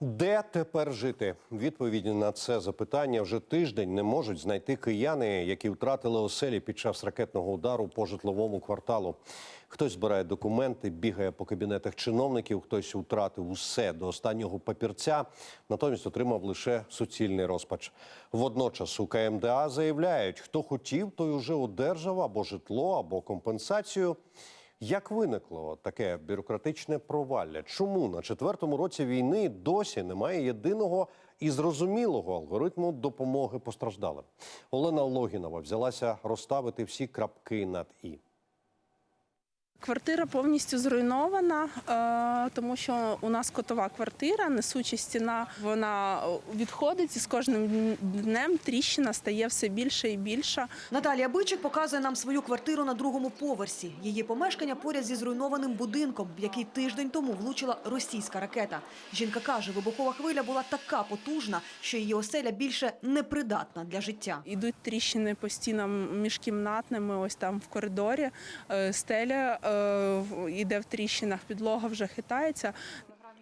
Де тепер жити? Відповіді на це запитання вже тиждень не можуть знайти кияни, які втратили оселі під час ракетного удару по житловому кварталу. Хтось збирає документи, бігає по кабінетах чиновників, хтось втратив усе до останнього папірця, натомість отримав лише суцільний розпач. Водночас у КМДА заявляють, хто хотів, той уже одержав або житло, або компенсацію. Як виникло таке бюрократичне провалля? Чому на четвертому році війни досі немає єдиного і зрозумілого алгоритму допомоги постраждалим? Олена Логінова взялася розставити всі крапки над і. Квартира повністю зруйнована, е, тому що у нас котова квартира, несуча стіна, вона відходить і з кожним днем тріщина стає все більше і більше. Наталія Бичик показує нам свою квартиру на другому поверсі. Її помешкання поряд зі зруйнованим будинком, в який тиждень тому влучила російська ракета. Жінка каже, вибухова хвиля була така потужна, що її оселя більше непридатна для життя. Ідуть тріщини по стінам міжкімнатними, ось там в коридорі. Е, Стеля е, іде в тріщинах, підлога вже хитається.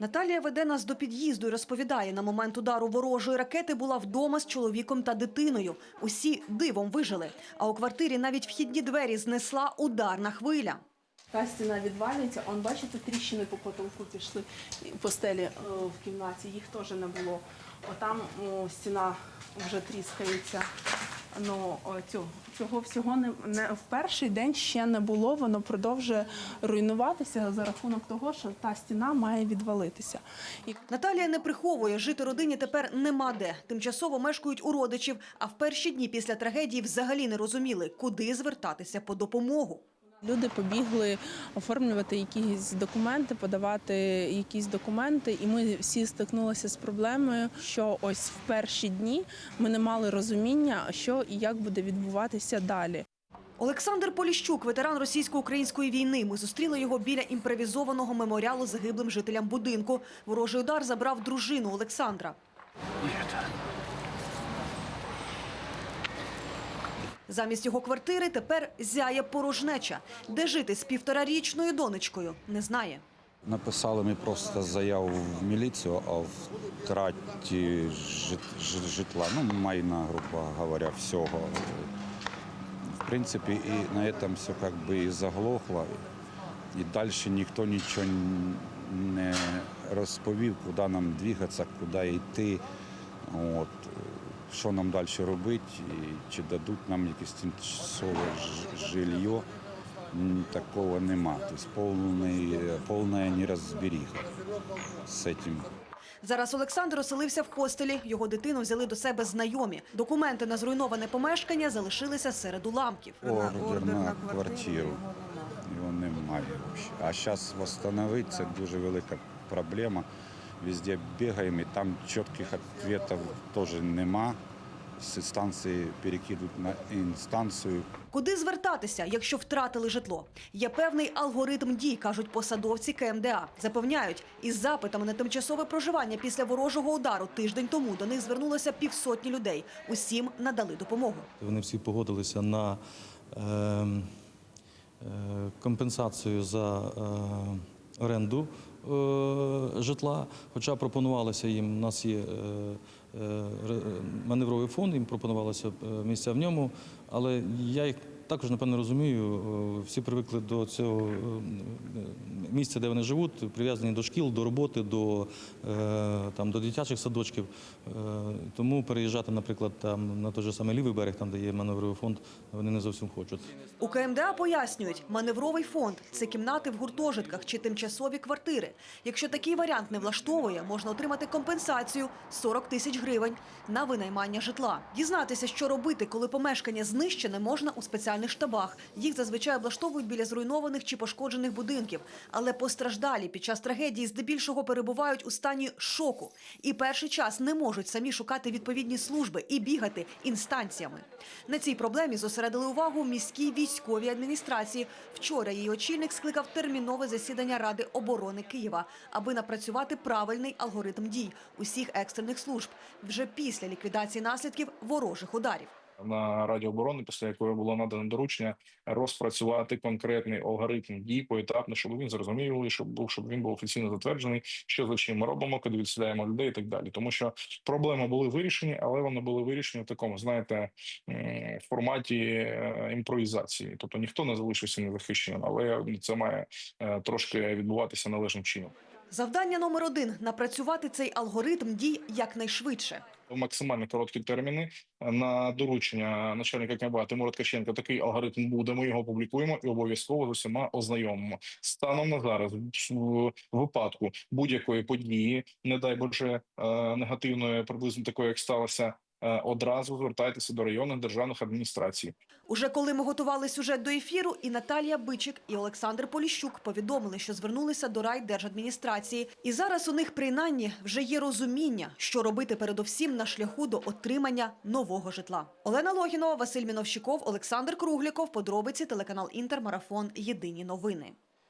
Наталія веде нас до під'їзду і розповідає, на момент удару ворожої ракети була вдома з чоловіком та дитиною. Усі дивом вижили. А у квартирі навіть вхідні двері знесла ударна хвиля. Та стіна відвалюється. Он бачите, тріщини по потолку пішли і по стелі е, в кімнаті. Їх теж не було. Отам о, стіна вже тріскається. Ну о, цю- цього всього не, не в перший день ще не було. Воно продовжує руйнуватися за рахунок того, що та стіна має відвалитися. І Наталія не приховує, жити родині тепер нема де. Тимчасово мешкають у родичів, а в перші дні після трагедії взагалі не розуміли, куди звертатися по допомогу. Люди побігли оформлювати якісь документи, подавати якісь документи, і ми всі стикнулися з проблемою, що ось в перші дні ми не мали розуміння, що і як буде відбуватися далі. Олександр Поліщук, ветеран російсько-української війни. Ми зустріли його біля імпровізованого меморіалу загиблим жителям будинку. Ворожий удар забрав дружину Олександра. Замість його квартири тепер зяє порожнеча. Де жити з півторарічною донечкою, не знає. Написали ми просто заяву в міліцію о втраті жит- жит- житла, ну, майна, грубо говоря, всього. В принципі, і на этом все как бы і заглохло. І далі ніхто нічого не розповів, куди нам двигатися, куди йти, от, що нам далі робити, і чи дадуть нам якесь тимчасове жилье. Такого нема. Тобто повний, повна нерозберіга з цим. Зараз Олександр оселився в хостелі. Його дитину взяли до себе знайомі. Документи на зруйноване помешкання залишилися серед уламків. Ордер на квартиру. Його немає. А зараз встановити це дуже велика проблема. Везде бігаємо, і там чітких відповідей теж нема. З інстанції перекидуть на інстанцію. Куди звертатися, якщо втратили житло? Є певний алгоритм дій, кажуть посадовці КМДА. Запевняють, із запитами на тимчасове проживання після ворожого удару тиждень тому до них звернулося півсотні людей. Усім надали допомогу. Вони всі погодилися на е, е, компенсацію за е, оренду житла. Хоча пропонувалося їм, у нас є е, е, маневровий фонд, їм пропонувалося е, місця в ньому, але я їх також, напевно, розумію. е, Всі привикли до цього е, місця, де вони живуть, прив'язані до шкіл, до роботи, до, е, там, до дитячих садочків. Е, Тому переїжджати, наприклад, там, на той же самий лівий берег, там, де є маневровий фонд, вони не зовсім хочуть. У КМДА пояснюють, маневровий фонд це кімнати в гуртожитках чи тимчасові квартири. Якщо такий варіант не влаштовує, можна отримати компенсацію 40 тисяч гривень на винаймання житла. Дізнатися, що робити, коли помешкання знищене, можна у спеціальних штабах. Їх зазвичай облаштовують біля зруйнованих чи пошкоджених будинків. Але постраждалі під час трагедії здебільшого перебувають у стані шоку і перший час не можуть самі шукати відповідні служби і бігати інстанціями. На цій проблемі зосередили увагу міській військовій адміністрації. Вчора її очільник скликав термінове засідання Ради оборони Києва, аби напрацювати правильний алгоритм дій усіх екстрених служб вже після ліквідації наслідків ворожих ударів. На Раді оборони, після якої було надано доручення розпрацювати конкретний алгоритм дій поетапно, щоб він зрозумів, щоб був, щоб він був офіційно затверджений, що за чим ми робимо, куди відсідаємо людей і так далі. Тому що проблеми були вирішені, але вони були вирішені в такому, знаєте, форматі е, імпровізації. Тобто ніхто не залишився незахищеним, але це має е, трошки відбуватися належним чином. Завдання номер один – напрацювати цей алгоритм дій якнайшвидше. в максимально короткі терміни на доручення начальника КМБА Тимура Ткаченка такий алгоритм буде. Ми його публікуємо і обов'язково з усіма ознайомимо. Станом на зараз в випадку будь-якої події, не дай Боже е, негативної, приблизно такої, як сталося. Е, Одразу звертайтеся до районних державних адміністрацій. Уже коли ми готували сюжет до ефіру, і Наталія Бичик, і Олександр Поліщук повідомили, що звернулися до райдержадміністрації. І зараз у них принаймні вже є розуміння, що робити передовсім на шляху до отримання нового житла. Олена Логінова, Василь Міновщиков, Олександр Кругліков. Подробиці телеканал Інтер. Марафон. Єдині новини.